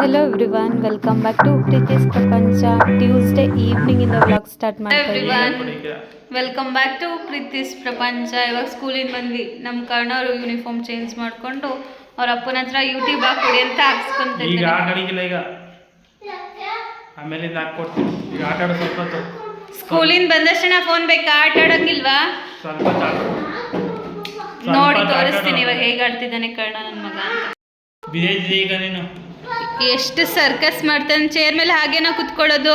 Hello everyone welcome back to Preethi's Prapancha Tuesday evening ಇಂದ vlog start ಮಾಡ್ತೀವಿ welcome back to Preethi's Prapancha ಇವಾಗ ಸ್ಕೂಲಿಂದ ಬಂದ್ವಿ. ನಮ್ಮ ಕರ್ಣವ್ರು ಯೂನಿಫಾರ್ಮ್ ಚೇಂಜ್ ಮಾಡ್ಕೊಂಡು ಅವ್ರ ಅಪ್ಪನ ಹತ್ರ ಯೂಟ್ಯೂಬ್ ಹಾಕೊಡಿ ಅಂತ ಈಗ ಆಟ ಆಡಿಗಿಲ್ಲ ಈಗ. ಆಮೇಲಿಂದ ಹಾಕ್ಕೊಡ್ತೀನಿ. ಈಗ ಆಟ ಆಡೋ ಸ್ವಲ್ಪ ಹೊತ್ತು. ಸ್ಕೂಲಿಂದ ಬಂದಷ್ಟೇ ಫೋನ್ ಬೇಕಾ. ಆಟ ಆಡೋಂಗಿಲ್ವಾ ಸ್ವಲ್ಪ ಹೊತ್ತು ಆಟ ಆಡು. ಸ್ವಲ್ಪ ನೋಡಿ ಹೊತ್ತು ಆಟ ತೋರಿಸ್ತೀನಿ ಆಡು. ಇವಾಗ ಹೇಗೆ ಆಡ್ತಿದ್ದಾನೆ ಕರ್ಣ ನನ್ನ ಮಗ ಅಂತ. ಈಗ ನೀನು? ಎಷ್ಟು ಸರ್ಕಸ್ ಮಾಡ್ತಾನೆ ಚೇರ್ ಮೇಲೆ ಹಾಗೇನ ಕುತ್ಕೊಳ್ಳೋದು.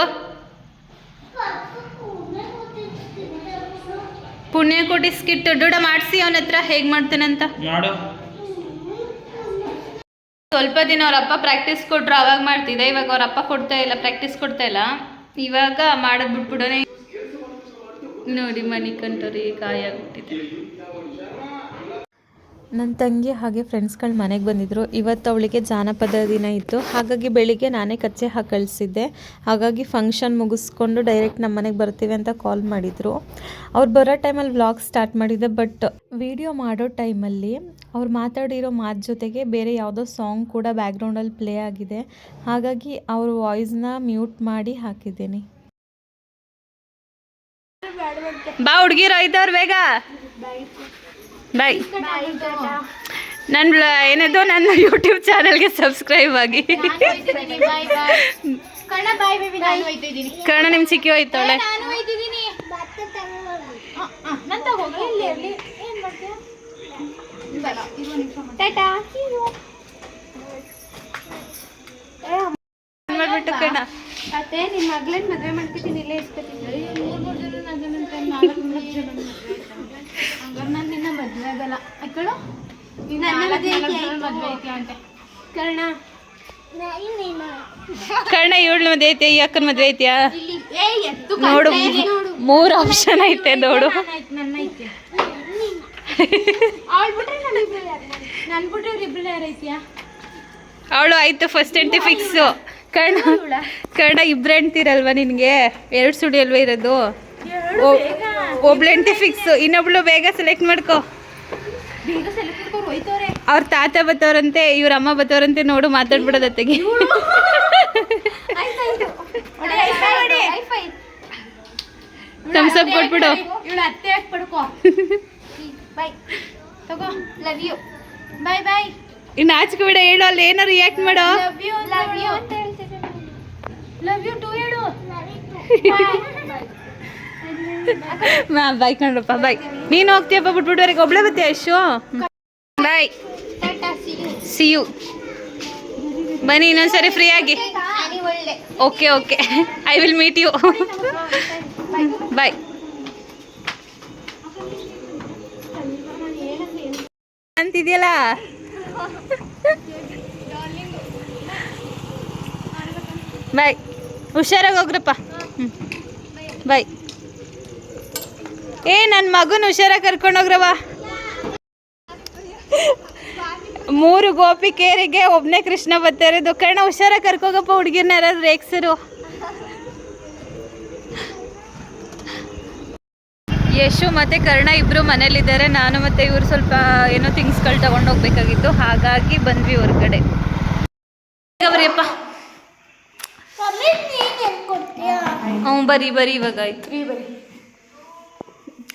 ಪುಣ್ಯ ಕೋಟಿ ಸ್ಕಿಟ್ ಡೂಡ ಮಾಡಿಸಿ ಅವನ ಹತ್ರ ಹೇಗ್ ಮಾಡ್ತಾನಂತ? ಮಾಡು. ಸ್ವಲ್ಪ ದಿನ ಅವ್ರ ಅಪ್ಪ ಪ್ರಾಕ್ಟೀಸ್ ಕೊಟ್ರು ಅವಾಗ ಮಾಡ್ತಿದ್ದೆ. ಇವಾಗ ಅವ್ರ ಅಪ್ಪ ಕೊಡ್ತಾ ಇಲ್ಲ ಪ್ರಾಕ್ಟೀಸ್ ಕೊಡ್ತಾ ಇಲ್ಲ. ಇವಾಗ ಮಾಡದ್ ಬಿಟ್ಬಿಡೋನೆ. ನೋಡಿ ಮನಿ ಕಂಟೋರಿ ಗಾಯ ಆಗ್ಬಿಟ್ಟಿದೆ ನನ್ನ ತಂಗಿ ಹಾಗೆ ಫ್ರೆಂಡ್ಸ್ಗಳು ಮನೆಗೆ ಬಂದಿದ್ದರು ಇವತ್ತು ಅವಳಿಗೆ ಜಾನಪದ ದಿನ ಇತ್ತು. ಹಾಗಾಗಿ ಬೆಳಿಗ್ಗೆ ನಾನೇ ಕಚ್ಚೆ ಹಾಕಿ ಹಾಗಾಗಿ ಫಂಕ್ಷನ್ ಮುಗಿಸ್ಕೊಂಡು ಡೈರೆಕ್ಟ್ ನಮ್ಮ ಮನೆಗೆ ಬರ್ತೀವಿ ಅಂತ ಕಾಲ್ ಮಾಡಿದರು. ಅವ್ರು ಬರೋ ಟೈಮಲ್ಲಿ ವ್ಲಾಗ್ ಸ್ಟಾರ್ಟ್ ಮಾಡಿದ್ದೆ ಬಟ್ ವಿಡಿಯೋ ಮಾಡೋ ಟೈಮಲ್ಲಿ ಅವ್ರು ಮಾತಾಡಿರೋ ಮಾತು ಜೊತೆಗೆ ಬೇರೆ ಯಾವುದೋ ಸಾಂಗ್ ಕೂಡ ಬ್ಯಾಕ್ಗ್ರೌಂಡಲ್ಲಿ ಪ್ಲೇ ಆಗಿದೆ. ಹಾಗಾಗಿ ಅವ್ರ ವಾಯ್ಸ್ನ ಮ್ಯೂಟ್ ಮಾಡಿ ಹಾಕಿದ್ದೀನಿ. ಬಾ ಹುಡುಗಿರ ಐದವ್ರು ಬೇಗ. ಬಾಯ್ ನನ್ನ ಏನದು? ನನ್ನ ಯೂಟ್ಯೂಬ್ ಚಾನಲ್ಗೆ ಸಬ್ಸ್ಕ್ರೈಬ್ ಆಗಿ. ಕಣ ನಿಮ್ಮ ಸಿಕ್ಕಿ ಹೋಯ್ತಾಳೆ. ಮಾಡ್ಬಿಟ್ಟು ಕಣ ಅತ್ತೆ ನಿಮ್ಮ ಮಗಳನ್ನ ಮದುವೆ ಮಾಡ್ಕೊತೀನಿ. ಇಲ್ಲೇ ಇಸ್ಕೊತೀನಿ ಮೂರ್ ಮೂರ್ ಜನ ಅದನ್ನಂತ ನಾಲ್ಕು ನಾಲ್ಕು ಜನ ಹಂಗಾರೆ ನಾನು ನಿನ್ನ ಮದುವೆ ಆಗಲ್ಲ ಅಕ್ಕಳು? ಮದುವೆ ಕರ್ಣ. ಕರ್ಣ ಇವಳು ಮದುವೆ ಐತೆ ಈ ಅಕ್ಕನ ಮದುವೆ ಐತಿಯಾ ಎತ್ತು ನೋಡು ಮೂರು ಆಪ್ಷನ್ ಐತೆ ನೋಡು. ಅವಳು ಆಯ್ತು ಫಸ್ಟ್ ಎಂಟಿ ಫಿಕ್ಸು ಕರ್ಣ ಕರ್ಣ ಇಬ್ರು ಹೆಣ್ತಿರಲ್ವಾ ನಿನಗೆ? ಎರಡು ಸುಡಿ ಅಲ್ವಾ ಇರೋದು? ಒಬ್ಳು ಹೆಂಡತಿ ಫಿಕ್ಸು ಇನ್ನೊಬ್ಳು ಬೇಗ ಸೆಲೆಕ್ಟ್ ಮಾಡ್ಕೋ ಬೇಗ ಸೆಲೆಕ್ಟ್ ಮಾಡ್ಕೊಂಡು ಹೋಯ್ತವ್ರೆ ಅವ್ರ ತಾತ ಬತ್ತವ್ರಂತೆ ಇವ್ರ ಅಮ್ಮ ಬತ್ತವ್ರಂತೆ ನೋಡು ಮಾತಾಡ್ಬಿಡೋದತ್ತೆಗೆ ಥಮ್ಸ್ ಅಪ್ ಕೊಟ್ಬಿಡು ಇವಳು ಅತ್ತೆ ಯಾಕೆ ಪಡ್ಕೋ ಬೈ ತಗೋ ಲವ್ ಯು ಬೈ ಬೈ ಇನ್ನು ಆಚೆ ಬಿಡ ಹೇಳು ಅಲ್ಲಿ ಏನೋ ರಿಯಾಕ್ಟ್ ಮಾಡೋ. ಲವ್ ಯು ಲವ್ ಯು ಅಂತ ಹೇಳ್ತಿದ್ದೆ ಲವ್ ಯು ಟು ಹೇಳು. ಮಾ ಬಾಯ್ ಕಣ್ರಪ್ಪ ಬಾಯ್ ನೀನು ಹೋಗ್ತೀಯಪ್ಪ ಬಿಟ್ಬಿಟ್ವರೆಗೆ ಒಬ್ಳೆ ಬತ್ತೆ ಯಶು? ಬಾಯ್ ಸಿ ಯು ಬನ್ನಿ, ಇನ್ನೊಂದ್ಸರಿ ಫ್ರೀ ಆಗಿ. Okay okay I will meet you bye ಅಂತಿದೆಯಲ್ಲ? Bye ಹುಷಾರಾಗಿ ಹೋಗ್ರಪ್ಪ. ಬಾಯ್ ಏ ನನ್ನ ಮಗನ ಹುಷಾರಾಗಿ ಕರ್ಕೊಂಡೋಗ್ರವ ಮೂರು ಮೂರು ಗೋಪಿಕೆಯರಿಗೆ ಒಬ್ಬನೇ ಕೃಷ್ಣ ಬರ್ತಾರೆ ಕರ್ಣ ಹುಷಾರಾಗಿ ಕರ್ಕೋಗಪ್ಪ ಹುಡುಗಿರ್ನ ಯಾರಾದ್ರು ರೇಕ್ಸರು ಯಶು ಮತ್ತು ಕರ್ಣ ಇಬ್ಬರು ಮನೇಲಿದ್ದಾರೆ. ನಾನು ಮತ್ತು ಇವರು ಸ್ವಲ್ಪ ಏನೋ ಥಿಂಗ್ಸ್ಗಳು ತಗೊಂಡು ಹೋಗ್ಬೇಕಾಗಿತ್ತು. ಹಾಗಾಗಿ ಬಂದ್ವಿ ಹೊರಗಡೆ. ಅವ್ರಿಯಪ್ಪ ಹ್ಞೂ ಬರೀ ಬರೀ ಇವಾಗ ಆಯ್ತು.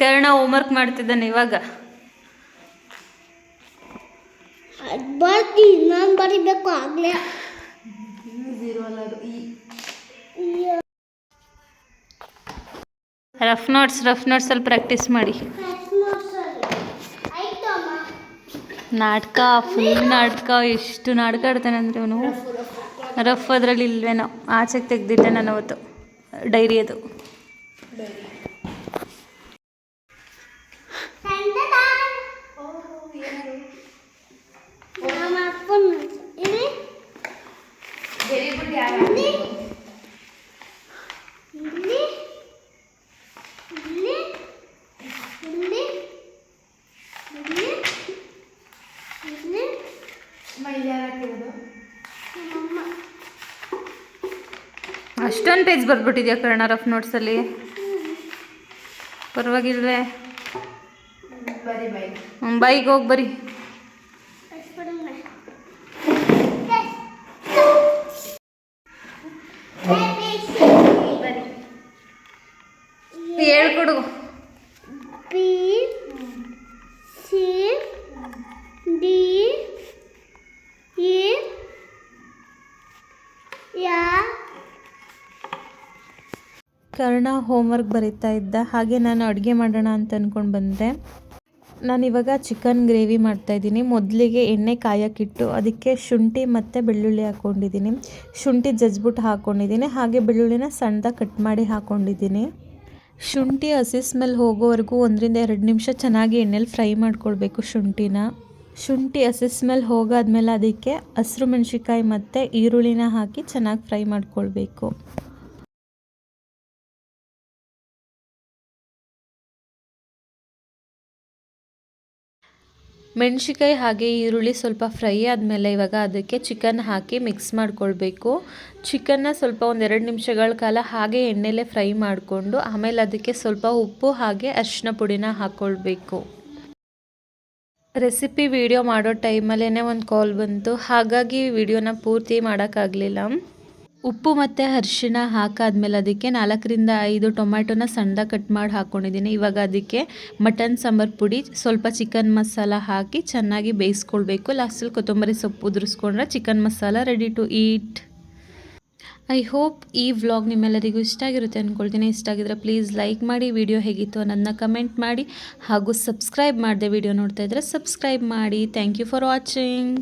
ಕರ್ಣ ಹೋಮ್ವರ್ಕ್ ಮಾಡ್ತಿದ್ದಾನೆ ಇವಾಗ. ಬರ್ತಿ ನಾನು ಬರಿಬೇಕು ಆಗ್ಲೇ. ರಫ್ ನೋಟ್ಸ್ ರಫ್ ನೋಟ್ಸಲ್ಲಿ ಪ್ರಾಕ್ಟೀಸ್ ಮಾಡಿ. ನಾಟಕ ಫುಲ್ ನಾಟಕ ಎಷ್ಟು ನಾಟಕ ಆಡ್ತಾನೆ ಅಂದರೆ ಅವನು? ರಫ್ ಅದರಲ್ಲಿ ಇಲ್ವೇನೋ. ಆಚೆಗೆ ತೆಗ್ದಿದ್ದೆ ನಾನು ಅವತ್ತು ಡೈರಿ ಅದು. ಅಷ್ಟೊಂದು ಪೇಜ್ ಬರ್ಬಿಟ್ಟಿದ್ಯಾ ಕರ್ಣ ರಫ್ ನೋಟ್ಸಲ್ಲಿ ಪರವಾಗಿಲ್ವೇ? ಬೈಕ್ ಹೋಗಿ ಬರಿ. ಕರ್ಣ ಹೋಮ್ವರ್ಕ್ ಬರೀತಾ ಇದ್ದ. ಹಾಗೆ ನಾನು ಅಡುಗೆ ಮಾಡೋಣ ಅಂತ ಅಂದ್ಕೊಂಡು ಬಂದೆ. ನಾನಿವಾಗ ಚಿಕನ್ ಗ್ರೇವಿ ಮಾಡ್ತಾಯಿದ್ದೀನಿ ಮೊದಲಿಗೆ ಎಣ್ಣೆ ಕಾಯಕ್ಕಿಟ್ಟು ಅದಕ್ಕೆ ಶುಂಠಿ ಮತ್ತು ಬೆಳ್ಳುಳ್ಳಿ ಹಾಕ್ಕೊಂಡಿದ್ದೀನಿ ಶುಂಠಿ ಜಜ್ಬಿಟ್ಟು ಹಾಕ್ಕೊಂಡಿದ್ದೀನಿ ಹಾಗೆ ಬೆಳ್ಳುಳ್ಳಿನ ಸಣ್ಣದಾಗಿ ಕಟ್ ಮಾಡಿ ಹಾಕ್ಕೊಂಡಿದ್ದೀನಿ ಶುಂಠಿ ಹಸಿ ಸ್ಮೆಲ್ ಹೋಗೋವರೆಗೂ ಒಂದರಿಂದ ಎರಡು ನಿಮಿಷ ಚೆನ್ನಾಗಿ ಎಣ್ಣೆಲಿ ಫ್ರೈ ಮಾಡ್ಕೊಳ್ಬೇಕು ಶುಂಠಿನ. ಶುಂಠಿ ಹಸಿ ಸ್ಮೆಲ್ ಹೋಗಾದ್ಮೇಲೆ ಅದಕ್ಕೆ ಹಸಿರು ಮೆಣಸಿಕಾಯಿ ಮತ್ತು ಈರುಳ್ಳಿನ ಹಾಕಿ ಚೆನ್ನಾಗಿ ಫ್ರೈ ಮಾಡ್ಕೊಳ್ಬೇಕು. ಮೆಣಸಿಕಾಯಿ ಹಾಗೆ ಈರುಳ್ಳಿ ಸ್ವಲ್ಪ ಫ್ರೈ ಆದಮೇಲೆ ಇವಾಗ ಅದಕ್ಕೆ ಚಿಕನ್ ಹಾಕಿ ಮಿಕ್ಸ್ ಮಾಡ್ಕೊಳ್ಬೇಕು. ಚಿಕನ್ನ ಸ್ವಲ್ಪ ಒಂದೆರಡು ನಿಮಿಷಗಳ ಕಾಲ ಹಾಗೆ ಎಣ್ಣೆಲೆ ಫ್ರೈ ಮಾಡಿಕೊಂಡು ಆಮೇಲೆ ಅದಕ್ಕೆ ಸ್ವಲ್ಪ ಉಪ್ಪು ಹಾಗೆ ಅರಿಶಿನ ಪುಡಿನ ಹಾಕ್ಕೊಳ್ಬೇಕು ರೆಸಿಪಿ ವಿಡಿಯೋ ಮಾಡೋ ಟೈಮಲ್ಲೇ ಒಂದು ಕಾಲ್ ಬಂತು. ಹಾಗಾಗಿ ವಿಡಿಯೋನ ಪೂರ್ತಿ ಮಾಡೋಕ್ಕಾಗಲಿಲ್ಲ ಉಪ್ಪು ಮತ್ತು ಅರಿಶಿಣ ಹಾಕಾದ್ಮೇಲೆ ಅದಕ್ಕೆ ನಾಲ್ಕರಿಂದ ಐದು ಟೊಮ್ಯಾಟೊನ ಸಣ್ಣದಾಗಿ ಕಟ್ ಮಾಡಿ ಹಾಕ್ಕೊಂಡಿದ್ದೀನಿ ಇವಾಗ ಅದಕ್ಕೆ ಮಟನ್, ಸಾಂಬಾರು ಪುಡಿ, ಸ್ವಲ್ಪ ಚಿಕನ್ ಮಸಾಲ ಹಾಕಿ ಚೆನ್ನಾಗಿ ಬೇಯಿಸ್ಕೊಳ್ಬೇಕು. ಲಾಸ್ಟಲ್ಲಿ ಕೊತ್ತಂಬರಿ ಸೊಪ್ಪು ಉದುರಿಸ್ಕೊಂಡ್ರೆ chicken masala ready to eat I hope ಈ ವ್ಲಾಗ್ ನಿಮ್ಮೆಲ್ಲರಿಗೂ ಇಷ್ಟ ಆಗಿರುತ್ತೆ ಅಂದ್ಕೊಳ್ತೀನಿ ಇಷ್ಟ ಆಗಿದ್ರೆ ಪ್ಲೀಸ್ ಲೈಕ್ ಮಾಡಿ ವಿಡಿಯೋ ಹೇಗಿತ್ತು ಅನ್ನೋದನ್ನ ಕಮೆಂಟ್ ಮಾಡಿ ಹಾಗೂ ಸಬ್ಸ್ಕ್ರೈಬ್ ಮಾಡಿದೆ ವಿಡಿಯೋ ನೋಡ್ತಾ ಇದ್ದರೆ ಸಬ್ಸ್ಕ್ರೈಬ್ ಮಾಡಿ. Thank you for watching